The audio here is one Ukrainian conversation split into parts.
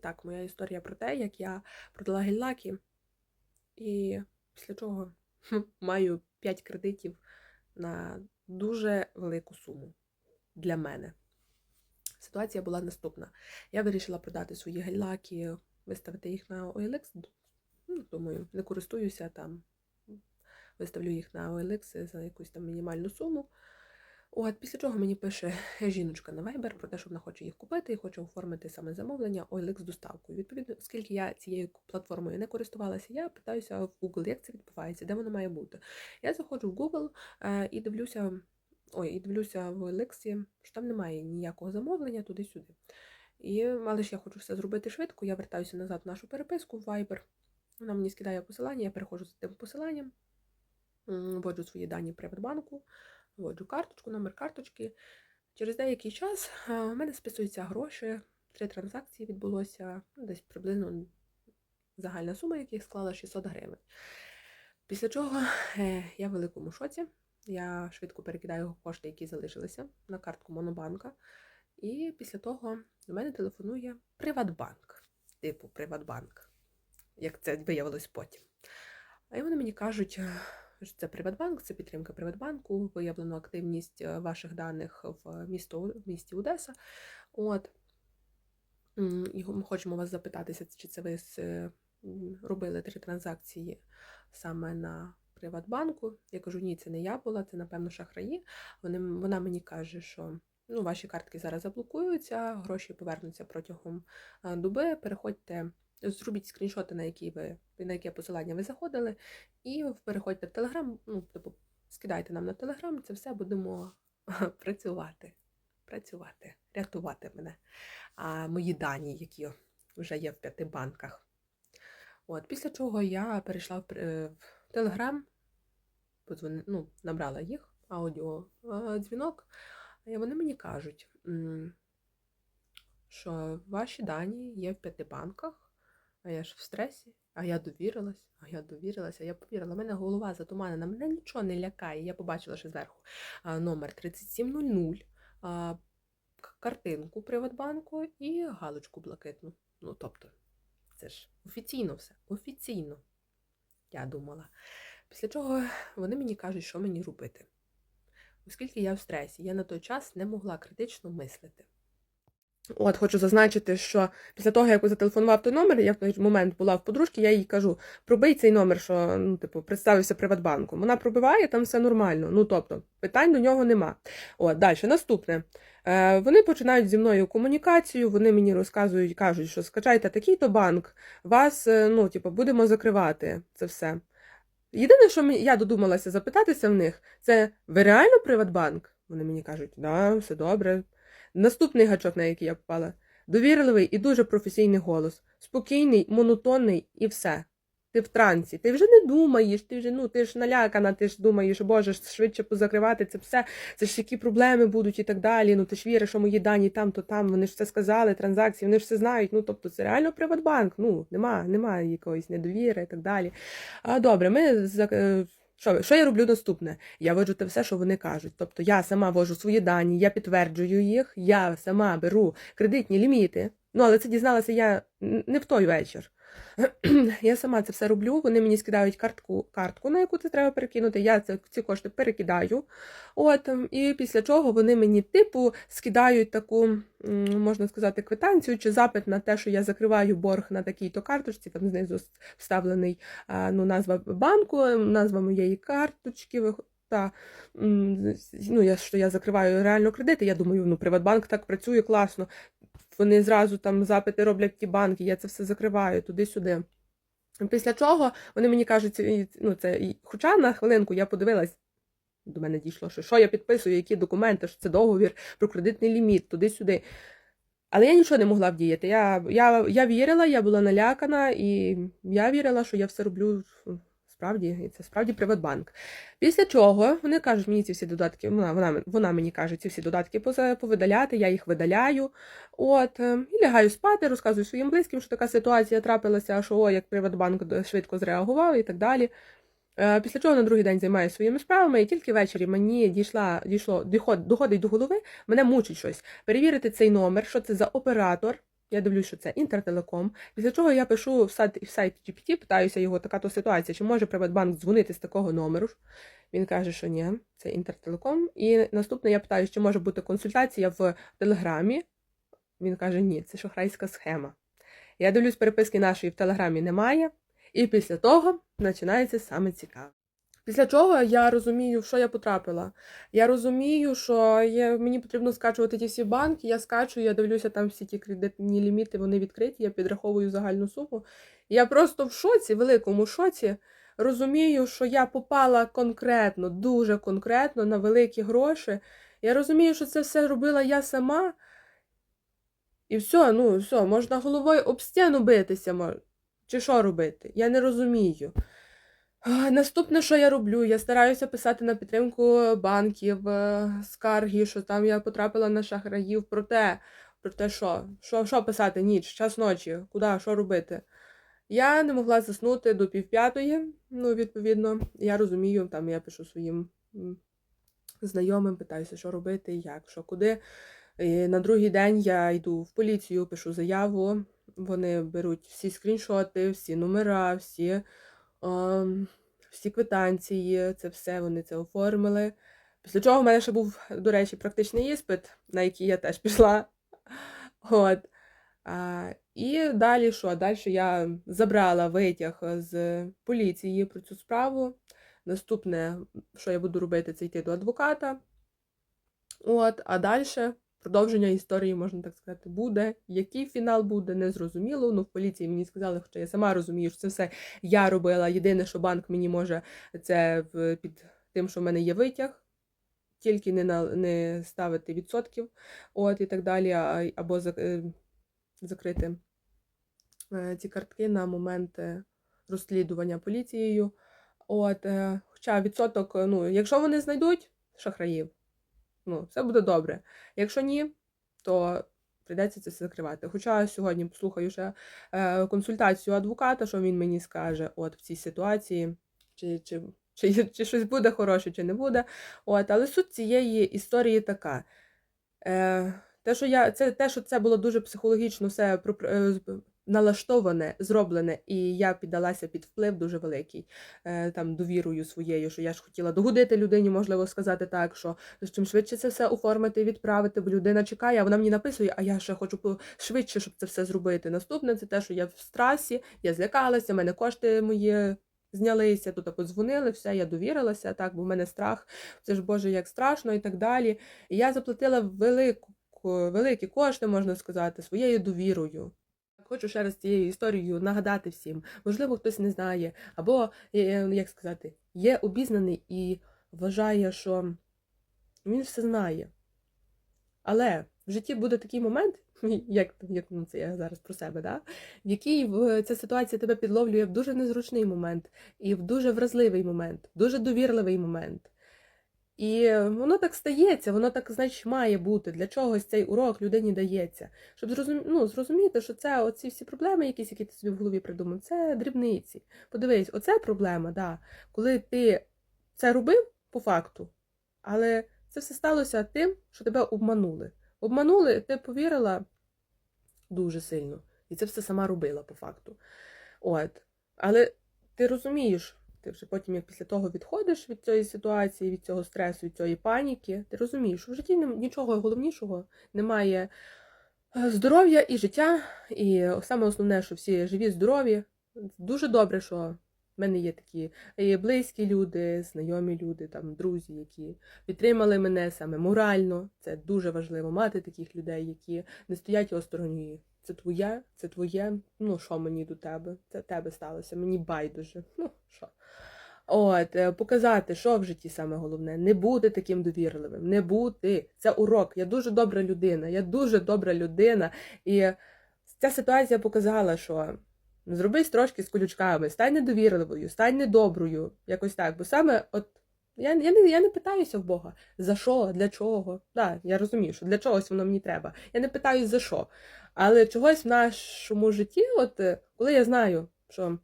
так, моя історія про те, як я продала гель-лаки, і після чого маю 5 кредитів на дуже велику суму для мене. Ситуація була наступна. Я вирішила продати свої гель-лаки, виставити їх на OLX. Ну, думаю, не користуюся там, виставлю їх на OLX за якусь там мінімальну суму. От, після чого мені пише жіночка на Viber про те, що вона хоче їх купити і хоче оформити саме замовлення OLX з доставкою. Відповідно, оскільки я цією платформою не користувалася, я питаюся в Google, як це відбувається, де воно має бути. Я заходжу в Google е, і дивлюся, ой, і дивлюся в OLX, що там немає ніякого замовлення туди-сюди. І, але ж я хочу все зробити швидко, я вертаюся назад в нашу переписку в Viber. Вона мені скидає посилання, я переходжу за тим посиланням, вводжу свої дані Приватбанку, вводжу карточку, номер карточки. Через деякий час у мене списуються гроші. Три транзакції відбулося, ну, десь приблизно загальна сума, яких склала 600 гривень. Після чого е, я в великому шоці. Я швидко перекидаю кошти, які залишилися на картку Монобанка. І після того до мене телефонує Приватбанк, типу Приватбанк, як це виявилось потім. І вони мені кажуть, це Приватбанк, це підтримка Приватбанку, виявлено активність е, ваших даних в місто, в місті Одеса. От. Ми хочемо вас запитатися, чи це ви робили три транзакції саме на Приватбанку. Я кажу, ні, це не я була, це, напевно, шахраї. Вони, вона мені каже, що ну, ваші картки зараз заблокуються, гроші повернуться протягом е, доби. Переходьте, зробіть скріншоти, на які ви на яке посилання ви заходили, і переходьте в Телеграм, ну, типу, скидайте нам на Телеграм, це все будемо працювати. Працювати, рятувати мене. А мої дані, які вже є в п'яти банках. От, після чого я перейшла в, е, в Телеграм, подзвони, ну, набрала їх, аудіо е, і вони мені кажуть, що ваші дані є в п'яти банках, а я ж в стресі, а я довірилась, а я довірилася, я повірила. У мене голова затуманена, мене нічого не лякає. Я побачила ще зверху номер 3700, а, картинку Приватбанку і галочку блакитну. Ну, тобто, це ж офіційно все, офіційно, я думала. Після чого вони мені кажуть, що мені робити. Оскільки я в стресі, я на той час не могла критично мислити. От, хочу зазначити, що після того, як зателефонував той номер, я в той момент була в подружки, я їй кажу: пробий цей номер, що ну, типу, представився Приватбанком. Вона пробиває, там все нормально. Ну, тобто, питань до нього нема. От, далі, наступне. Е, вони починають зі мною комунікацію, вони мені розказують, кажуть, що скачайте такий-то банк, вас, е, ну, типу, будемо закривати це все. Єдине, що я додумалася запитатися в них, це ви реально Приватбанк? Вони мені кажуть, да, все добре. Наступний гачок, на який я попала. Довірливий і дуже професійний голос. Спокійний, монотонний і все. Ти в трансі, ти вже не думаєш, ти вже ну ти ж налякана, ти ж думаєш, боже, швидше позакривати це все, це ж які проблеми будуть і так далі. Ну ти ж віриш, що мої дані там, то там, вони ж все сказали, транзакції, вони ж все знають. Ну тобто це реально Приватбанк. Ну нема, нема якоїсь недовіри і так далі. А добре, ми е, що, що я роблю наступне? Я вводжу те все, що вони кажуть. Тобто я сама ввожу свої дані, я підтверджую їх, я сама беру кредитні ліміти. Ну, але це дізналася я не в той вечір. Я сама це все роблю. Вони мені скидають картку, картку, на яку це треба перекинути. Я це, ці кошти перекидаю. От, ем, і після чого вони мені, типу, скидають таку, можна сказати, квитанцію чи запит на те, що я закриваю борг на такій-то карточці, там знизу вставлений ну, назва банку, назва моєї карточки. Та, ну, я, що я закриваю реально кредити. Я думаю, ну, Приватбанк так працює класно. Вони зразу там запити роблять ті банки, я це все закриваю туди-сюди. Після чого вони мені кажуть, ну, це, хоча на хвилинку я подивилась, до мене дійшло, що що я підписую, які документи, що це договір про кредитний ліміт, туди-сюди. Але я нічого не могла вдіяти. Я, я, я вірила, я була налякана, і я вірила, що я все роблю справді, і це справді Приватбанк. Після чого вони кажуть мені ці всі додатки, вона, вона, вона мені каже, ці всі додатки повидаляти, я їх видаляю. От, е, і лягаю спати, розказую своїм близьким, що така ситуація трапилася, що о, як Приватбанк швидко зреагував і так далі. Е, Після чого на другий день займаюся своїми справами, і тільки ввечері мені дійшла, дійшло, доходить до голови, мене мучить щось. Перевірити цей номер, що це за оператор, Я дивлюсь, що це Інтертелеком. Після чого я пишу в сайт, в сайт GPT, питаюся його, така то ситуація, чи може Приватбанк дзвонити з такого номеру. Він каже, що ні, це Інтертелеком. І наступне я питаю, чи може бути консультація в Телеграмі. Він каже, ні, це шахрайська схема. Я дивлюсь, переписки нашої в Телеграмі немає. І після того починається саме цікаве. Після чого я розумію, в що я потрапила. Я розумію, що є, мені потрібно скачувати ті всі банки, я скачую, я дивлюся, там всі ті кредитні ліміти, вони відкриті, я підраховую загальну суму. Я просто в шоці, великому шоці, розумію, що я попала конкретно, дуже конкретно на великі гроші. Я розумію, що це все робила я сама. І все, ну, все, можна головою об стіну битися, чи що робити? Я не розумію. Наступне, що я роблю, я стараюся писати на підтримку банків, е, скарги, що там я потрапила на шахраїв. Про те, про те, що, що, що писати ніч, час ночі, куди, що робити. Я не могла заснути до півп'ятої, ну, відповідно, я розумію, там я пишу своїм знайомим, питаюся, що робити, як, що, куди. І на другий день я йду в поліцію, пишу заяву. Вони беруть всі скріншоти, всі номера, всі, всі квитанції, це все вони це оформили. Після чого в мене ще був, до речі, практичний іспит, на який я теж пішла. От. А, і далі що? Далі я забрала витяг з поліції про цю справу. Наступне, що я буду робити, це йти до адвоката. От, а далі продовження історії, можна так сказати, буде. Який фінал буде, не зрозуміло. Ну, в поліції мені сказали, хоча я сама розумію, що це все я робила. Єдине, що банк мені може, це під тим, що в мене є витяг. Тільки не на не ставити відсотків, от і так далі, або е, закрити е, ці картки на момент е, розслідування поліцією. От, хоча відсоток, ну, якщо вони знайдуть шахраїв, ну, все буде добре. Якщо ні, то прийдеться це все закривати. Хоча сьогодні послухаю ще е, консультацію адвоката, що він мені скаже от в цій ситуації, чи, чи, чи, чи щось буде хороше, чи не буде. От, але суть цієї історії така. Е, те, що я, це, те, що це було дуже психологічно все е, налаштоване, зроблене, і я піддалася під вплив дуже великий, е, там довірою своєю, що я ж хотіла догодити людині, можливо, сказати так, що чим швидше це все оформити, відправити, бо людина чекає, а вона мені написує, а я ще хочу швидше, щоб це все зробити. Наступне це те, що я в страсі, я злякалася, в мене кошти мої. Знялися, тут подзвонили, все, я довірилася, так, бо в мене страх, це ж Боже, як страшно і так далі. І я заплатила велику, великі кошти, можна сказати, своєю довірою. Хочу ще раз цією історією нагадати всім. Можливо, хтось не знає, або, е, як сказати, є обізнаний і вважає, що він все знає. Але в житті буде такий момент, як, як ну, це я зараз про себе, да? в якій ця ситуація тебе підловлює в дуже незручний момент, і в дуже вразливий момент, в дуже довірливий момент. І воно так стається, воно так, значить, має бути. Для чогось цей урок людині дається. Щоб зрозум... ну, зрозуміти, що це оці всі проблеми, якісь, які ти собі в голові придумав, це дрібниці. Подивись, оце проблема, да. коли ти це робив по факту, але це все сталося тим, що тебе обманули. Обманули, ти повірила дуже сильно. І це все сама робила по факту. От. Але ти розумієш, ти вже потім, як після того відходиш від цієї ситуації, від цього стресу, від цієї паніки, ти розумієш, що в житті нічого головнішого немає е, здоров'я і життя. І саме основне, що всі живі, здорові. Дуже добре, що в мене є такі близькі люди, знайомі люди, там, друзі, які підтримали мене саме морально. Це дуже важливо мати таких людей, які не стоять осторонь. Це твоє, це твоє. Ну, що мені до тебе? Це тебе сталося, мені байдуже. Ну, що? От, е, показати, що в житті саме головне, не бути таким довірливим, не бути. Це урок. Я дуже добра людина, я дуже добра людина. І ця ситуація показала, що зробись трошки з колючками, стань недовірливою, стань недоброю, якось так. Бо саме от я, я, не, я не питаюся в Бога, за що, для чого. Так, я розумію, що для чогось воно мені треба. Я не питаюсь за що. Але чогось в нашому житті, от е, коли я знаю, що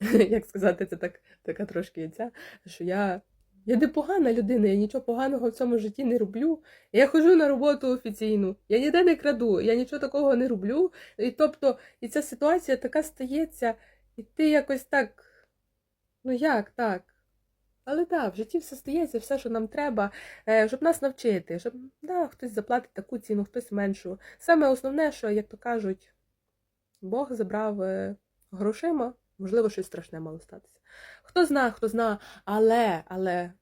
як сказати, це так, така трошки ця, що я Я не погана людина, я нічого поганого в цьому житті не роблю. Я ходжу на роботу офіційну, я ніде не краду, я нічого такого не роблю. І тобто, і ця ситуація така стається, і ти якось так. Ну як так? Але так, в житті все стається, все, що нам треба, е, щоб нас навчити, щоб да, хтось заплатить таку ціну, хтось меншу. Саме основне, що, як то кажуть, Бог забрав е, грошима, можливо, щось страшне мало статися. Хто зна, хто зна, але, але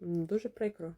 дуже прикро.